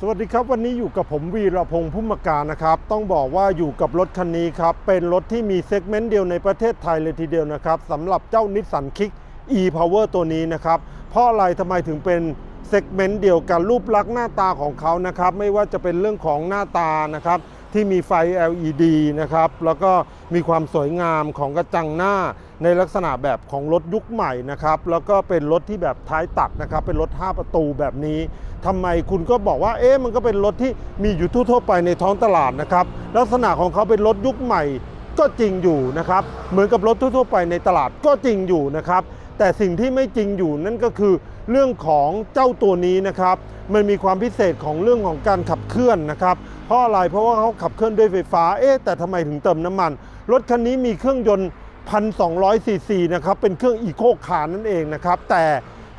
สวัสดีครับวันนี้อยู่กับผมวีระพงษ์พุ่มการนะครับ ต้องบอกว่าอยู่กับรถคันนี้ครับ เป็นรถที่มีเซกเมนต์เดียวในประเทศไทยเลยทีเดียวนะครับสำหรับเจ้านิสสันคิก e-power ตัวนี้นะครับเพราะอะไรทำไมถึงเป็นเซกเมนต์เดียวกันรูปลักษณ์หน้าตาของเขานะครับ ไม่ว่าจะเป็นเรื่องของหน้าตานะครับ ที่มีไฟ LED นะครับ แล้วก็มีความสวยงามของกระจังหน้าในลักษณะแบบของรถยุคใหม่นะครับ แล้วก็เป็นรถที่แบบท้ายตัดนะครับ เป็นรถ 5 ประตูแบบนี้ทำไมคุณก็บอกว่า เอ๊ะ มันก็เป็นรถที่มีอยู่ทั่วไปในท้องตลาดนะครับ ลักษณะของเขาเป็นรถยุคใหม่ก็จริงอยู่นะครับ เหมือนกับรถทั่วๆไปในตลาดก็จริงอยู่นะครับ แต่สิ่งที่ไม่จริงอยู่นั่นก็คือ เรื่องของเจ้าตัวนี้นะครับ มันมีความพิเศษของเรื่องของการขับเคลื่อนนะครับ เพราะอะไรเพราะว่าเขาขับเคลื่อนด้วยไฟฟ้าเอ๊ะแต่ทำไมถึงเติมน้ำมัน รถคันนี้มีเครื่องยนต์ 1,200ซีซีนะครับเป็นเครื่องอีโคคาร์นั่นเองนะครับแต่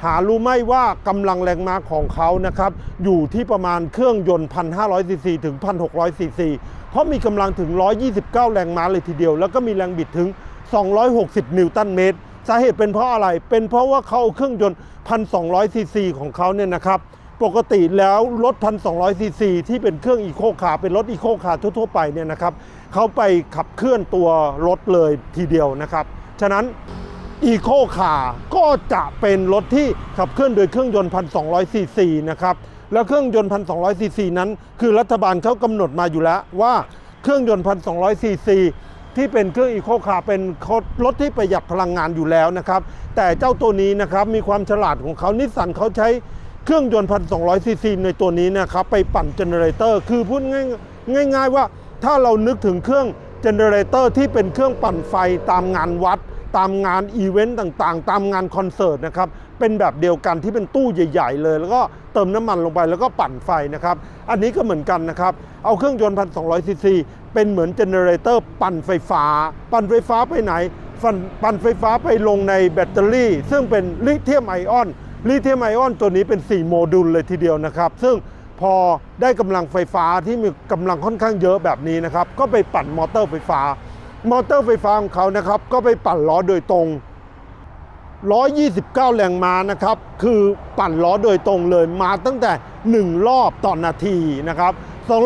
หารู้ไหมว่ากำลังแรงม้าของเขานะครับอยู่ที่ประมาณเครื่องยนต์ 1,500ซีซีถึง 1,600ซีซีเพราะมีกำลังถึง 129 แรงม้าเลยทีเดียว แล้วก็มีแรงบิดถึง 260 นิวตันเมตร สาเหตุเป็นเพราะอะไร เป็นเพราะว่าเขาเครื่องยนต์ 1,200 ซีซีของเขาเนี่ยนะครับ ปกติแล้วรถ 1,200 ซีซีที่เป็นเครื่องอีโคคาร์เป็นรถอีโคคาร์ทั่วๆไปเนี่ยนะครับเขาไปขับเคลื่อนตัวรถเลยทีเดียวนะครับ ฉะนั้นอีโคคาร์ก็จะเป็นรถที่ขับเคลื่อนโดยเครื่องยนต์ 1,200 ซีซีนะครับ แล้วเครื่องยนต์ 1,200 ซีซีนั้น คือรัฐบาลเขากำหนดมาอยู่แล้วว่าเครื่องยนต์ 1,200 ซีซี ที่เป็นเครื่องอีโคคาร์เป็นรถที่ประหยัดพลังงานอยู่แล้วนะครับ แต่เจ้าตัวนี้นะครับมีความฉลาดของเขานิสสันเขาใช้เครื่องยนต์พันสองซีซีในตัวนี้นะครับไปปั่นเจเนเรเตอร์คือพูดง่ายง่ายๆว่าถ้าเรานึกถึงเครื่องเจเนเรเตอร์ที่เป็นเครื่องปั่นไฟตามงานวัด ตามงานอีเวนต์ต่างๆ ตามงานคอนเสิร์ตนะครับ เป็นแบบเดียวกันที่เป็นตู้ใหญ่ๆ เลย แล้วก็เติมน้ำมันลงไปแล้วก็ปั่นไฟนะครับ อันนี้ก็เหมือนกันนะครับ เอาเครื่องยนต์1,200ซีซีเป็นเหมือนเจเนเรเตอร์ปั่นไฟฟ้า ปั่นไฟฟ้าไปไหนปั่นปั่นไฟฟ้าไปลงในแบตเตอรี่ ซึ่งเป็นลิเธียมไอออนลิเธียมไอออนตัวนี้เป็น 4 โมดูลเลยทีเดียวนะครับ ซึ่งพอได้กำลังไฟฟ้าที่มีกำลังค่อนข้างเยอะแบบนี้นะครับ ก็ไปปั่นมอเตอร์ไฟฟ้า มอเตอร์ไฟฟ้าของเขานะครับ ก็ไปปั่นล้อโดยตรง 129 แรงม้านะครับ คือปั่นล้อโดยตรงเลยมาตั้งแต่ 1 รอบต่อนาทีนะครับ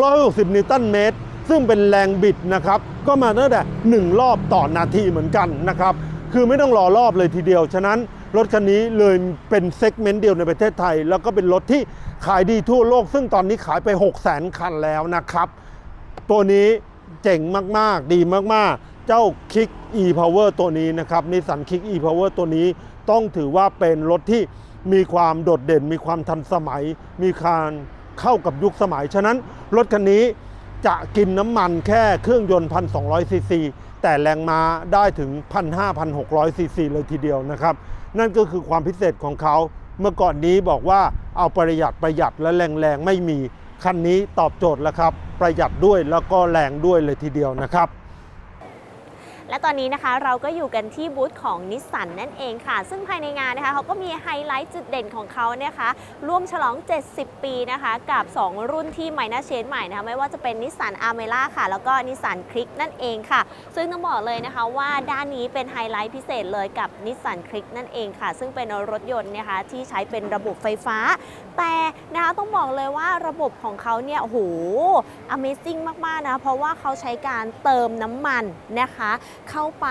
260 นิวตันเมตร ซึ่งเป็นแรงบิดนะครับ ก็มาตั้งแต่ 1 รอบต่อนาทีเหมือนกันนะครับ คือไม่ต้องรอรอบเลยทีเดียว ฉะนั้นรถคันนี้เลยเป็นเซกเมนต์เดียวในประเทศไทย แล้วก็เป็นรถที่ขายดีทั่วโลก ซึ่งตอนนี้ขายไป 6 0 0 0 0 0 คันแล้วนะครับ ตัวนี้ เจ๋งมากๆ ดีมากๆ เจ้า Kick e-Power ตัวนี้นะครับนิสสัน Kick e-Power ตัวนี้ต้องถือว่าเป็นรถที่มีความโดดเด่น มีความทันสมัย มีการเข้ากับยุคสมัย ฉะนั้นรถคันนี้จะกินน้ำมันแค่เครื่องยนต์ 1,200 ซีซี แต่แรงม้าได้ถึง 1,500-1,600 ซีซีเลยทีเดียวนะครับ นั่นก็คือความพิเศษของเขา เมื่อก่อนนี้บอกว่าเอาประหยัดประหยัดและแรงๆไม่มี คันนี้ตอบโจทย์แล้วครับ ประหยัดด้วยแล้วก็แรงด้วยเลยทีเดียวนะครับ และตอนนี้นะคะเราก็อยู่กันที่บูธของนิสสันนั่นเองค่ะ ซึ่งภายในงานนะคะเขาก็มีไฮไลท์จุดเด่นของเขาเนี่ยคะ ร่วมฉลอง 70 ปีนะคะกับ 2 รุ่นที่ไมนาเชนใหม่นะคะไม่ว่าจะเป็นนิสสันอาร์เมล่าค่ะ แล้วก็นิสสันคลิกนั่นเองค่ะ ซึ่งต้องบอกเลยนะคะว่าด้านนี้เป็นไฮไลท์พิเศษเลยกับนิสสันคลิกนั่นเองค่ะ ซึ่งเป็นรถยนต์นะคะที่ใช้เป็นระบบไฟฟ้า แต่นะคะต้องบอกเลยว่าระบบของเขาเนี่ยโอ้โห Amazing มากๆนะเพราะว่าเขาใช้การเติมน้ำมันนะคะเข้าไป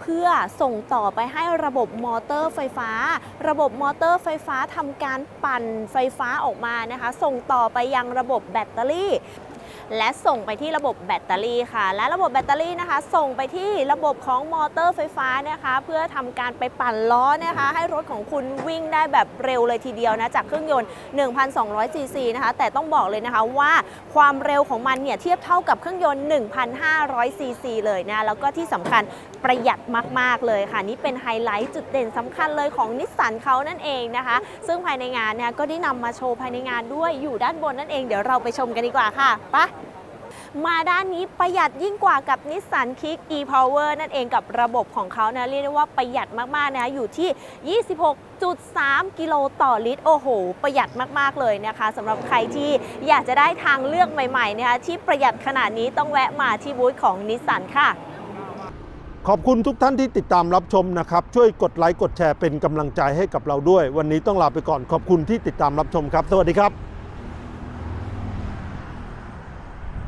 เพื่อส่งต่อไปให้ระบบมอเตอร์ไฟฟ้า ระบบมอเตอร์ไฟฟ้าทำการปั่นไฟฟ้าออกมานะคะ ส่งต่อไปยังระบบแบตเตอรี่ และส่งไปที่ระบบแบตเตอรี่ค่ะ และระบบแบตเตอรี่นะคะ ส่งไปที่ระบบของมอเตอร์ไฟฟ้านะคะ เพื่อทำการไปปั่นล้อนะคะ ให้รถของคุณวิ่งได้แบบเร็วเลยทีเดียวนะจากเครื่องยนต์ 1,200ซีซีนะคะ แต่ต้องบอกเลยนะคะว่าความเร็วของมันเนี่ยเทียบเท่ากับเครื่องยนต์ 1,500ซีซีเลยนะ แล้วก็ที่สำคัญประหยัดมาก ๆ เลยค่ะ นี่เป็นไฮไลท์จุดเด่นสำคัญเลยของนิสสันเขานั่นเองนะคะ ซึ่งภายในงานเนี่ยก็ได้นำมาโชว์ภายในงานด้วยอยู่ด้านบนนั่นเองเดี๋ยวเราไปชมกันดีกว่าค่ะไปะ มาด้านนี้ประหยัดยิ่งกว่ากับนิสสันคิก e-power นั่นเองกับระบบของเขานะ เรียกได้ว่าประหยัดมากๆนะอยู่ที่ 26.3 กิโลต่อลิตร โอ้โห ประหยัดมากๆเลยนะคะสำหรับใครที่อยากจะได้ทางเลือกใหม่ๆนะคะที่ประหยัดขนาดนี้ต้องแวะมาที่บูธของนิสสันค่ะ ขอบคุณทุกท่านที่ติดตามรับชมนะครับ ช่วยกดไลค์กดแชร์เป็นกำลังใจให้กับเราด้วย วันนี้ต้องลาไปก่อนขอบคุณที่ติดตามรับชมครับ สวัสดีครับ